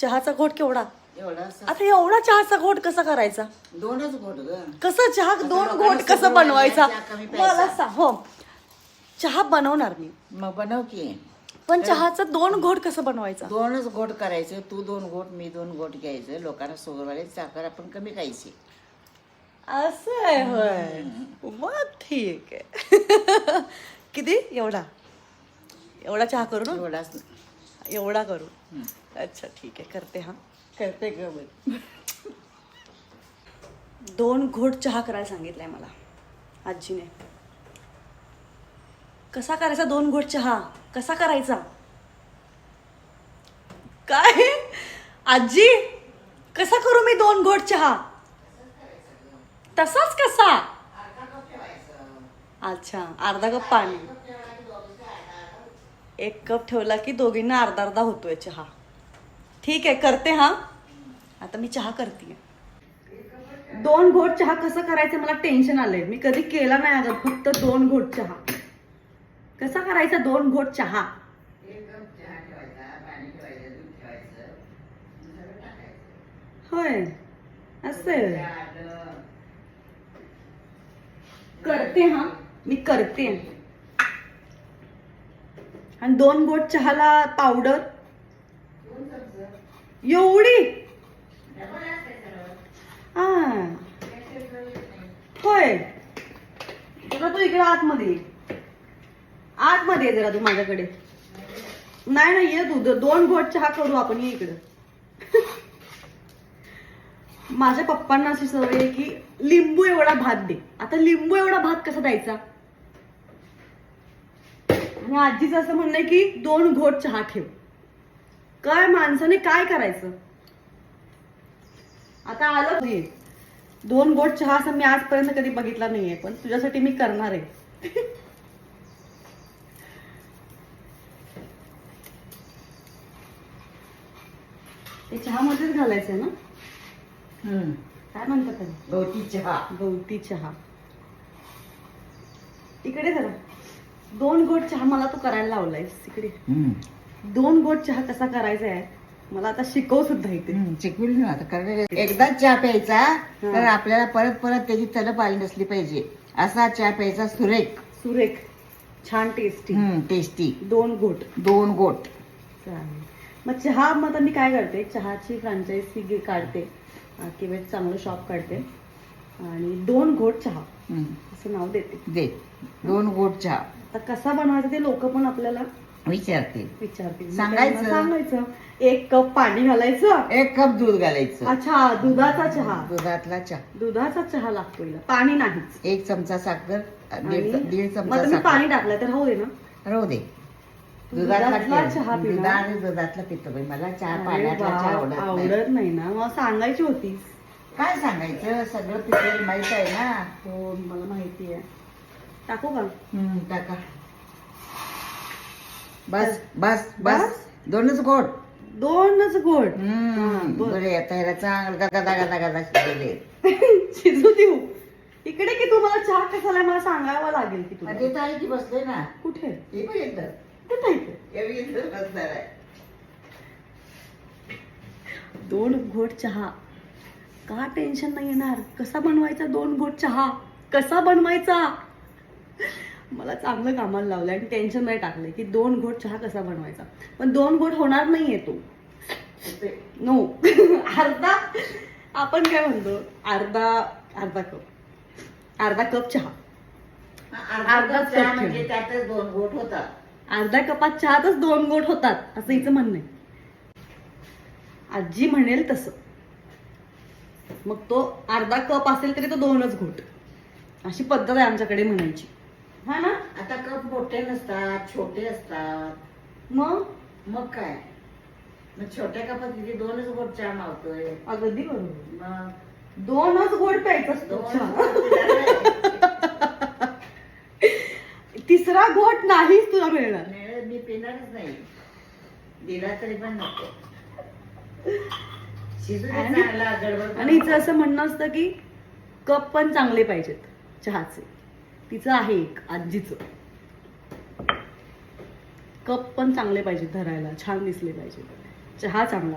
चहाचा घोट केवढा? एवढा आता एवढा चहाचा घोट कसा करायचा? दोनच घोट ग. कसं चहा दोन घोट कसं बनवायचा. मला सांग हो. चहा बनवणार मी. मग बनव की. पण चहाचं दोन घोट कसं बनवायचा? दोनच घोट करायचं. तू दोन घोट मी दोन घोट घ्यायचं. लोकांना सोगरवाले साखर आपण कमी खायची. असं आहे होय. मग ठीक आहे. किती? एवढा. एवढा चहा करू ना? एवढाच. एवढा करू. अच्छा ठीक आहे. करते हा. करते ग. दोन घोट चहा करायला सांगितलंय मला आजीने. कसा करायचा दोन घोट चहा? कसा करायचा? काय? आजी कसा करू मी दोन घोट चहा? तसाच कसा? अच्छा अर्धा कप पाणी. एक कप ठेवला की दोघींना अर्धा अर्धा होतोय चहा. ठीक आहे करते हा. आता मी चहा करते दोन घोट चहा कसं करायचं मला टेन्शन आलंय. मी कधी केला नाही अगं फक्त दोन घोट चहा. कसा करायचा दोन घोट चहा? होय असं. करते हा मी करते. आणि दोन गोट चहाला पावडर एवढी? हा. होय. तुला तू इकडे आतमध्ये ये. आतमध्ये ये जरा तू माझ्याकडे. नाही नाही ये तू. दोन घोट चहा करू आपण ये इकडं. माझ्या पप्पांना अशी सवय आहे की लिंबू एवढा भात दे. आता लिंबू एवढा भात कसा द्यायचा? आणि आजीचं असं म्हणणं आहे की दोन घोट चहा ठेव. काय माणसाने काय करायचं? आता आलं हे. दोन गोट चहा असं मी आजपर्यंत कधी बघितला नाहीये पण तुझ्यासाठी मी करणार आहे. ते चहामध्येच घालायचंय ना? हम्म. काय म्हणतात? गवती चहा. गवती चहा. इकडे जरा. दोन गोट चहा मला तू करायला लावलायस इकडे. हम्म. दोन गोट चहा कसा करायचा आहे मला आता शिकव सुद्धा इथे. हम्म, शिकविल ना आता करायला एकदाच चहा प्यायचा तर आपल्याला परत परत त्याची तलप आली नसली पाहिजे. असा चहा प्यायचा सुरेख. सुरेख. छान टेस्टी टेस्टी दोन गोट. दोन गोट. चालेल. मग चहा मग आता मी काय करते चहाची फ्रँचायझी काढते किंवा चांगलं शॉप काढते आणि दोन घोट चहा. असं नाव देते. दे. दोन गोट चहा. आता कसा बनवायचा ते लोक पण आपल्याला विचारते विचारतील. मग सांगायचं. त्यांना सांगायचं? एक कप पाणी घालायचं. एक कप दूध घालायचं. अच्छा दुधाचा चहा. दुधातला चहा. दुधाचा चहा लागतो हिला. पाणी नाहीच. एक चमचा साखर दीड आणि दीड मग आता चमचा मी पाणी टाकलं तर राहू दे ना. राहू दे. तू दुधातला. चहा पिणार? दुधा आणि दुधातला पितो बाई. मला चहा अरे पाण्यातला चहा वा, आवडत नाही. आवडत नाही ना. मग सांगायची होतीस. काय सांगायचं? सगळं पितो माहीत आहे ना. हो मला माहिती आहे. टाकू का हम्म, टाका बस बस. बस? दोनच गोट दोनच गोड. हम्म, बरं. बरे आता ह्याला चांगलं गदा गदा गदा शिजवले. शिजू देऊ. इकडे की तुम्हाला चहा कसाला मला सांगावं लागेल की तुला ते आहे की बसले ना. कुठे? ते पण येतं कुठे आहे ते? बी इथं बसणार आहे. दोन घोट चहा. का टेन्शन नाही येणार? कसा बनवायचा दोन घोट चहा? कसा बनवायचा? मला चांगलं कामाला लावलं आणि टेन्शन नाही टाकलंय की दोन घोट चहा कसा बनवायचा? पण दोन घोट होणार नाहीये तो. नो अर्धा आपण काय म्हणतो? अर्धा अर्धा कप. अर्धा कप चहा. अर्धा अर्धा चहा म्हणजे. त्यातच दोन गोट होतात. अर्ध्या कपात चहातच दोन गोट होतात असं हिचं म्हणणं आहे. आजी म्हणेल तसं. मग तो अर्धा कप असेल तरी तो दोनच घोट. अशी पद्धत आहे आमच्याकडे म्हणायची. हा ना? आता कप मोठे नसतात छोटे असतात. मग? मग काय? मग छोट्या कपात किती? दोनच गोट चहा मावतोय. अगदी बरोबर. मग? दोनच घोट प्यायचा असतो दोन चहा. पिणार तिसरा घोट नाहीच तुला मिळणार. नाही. मी पिणारच नाही. दिला तरी पण नको. शिजू दे आणि- चांगला गडबड आणि हिचं असं म्हणणं असतं की कप पण चांगले पाहिजेत चहाचे. तिचं आहे एक आजीचं. कप पण चांगले पाहिजेत धरायला छान दिसले पाहिजे चहा चांगला.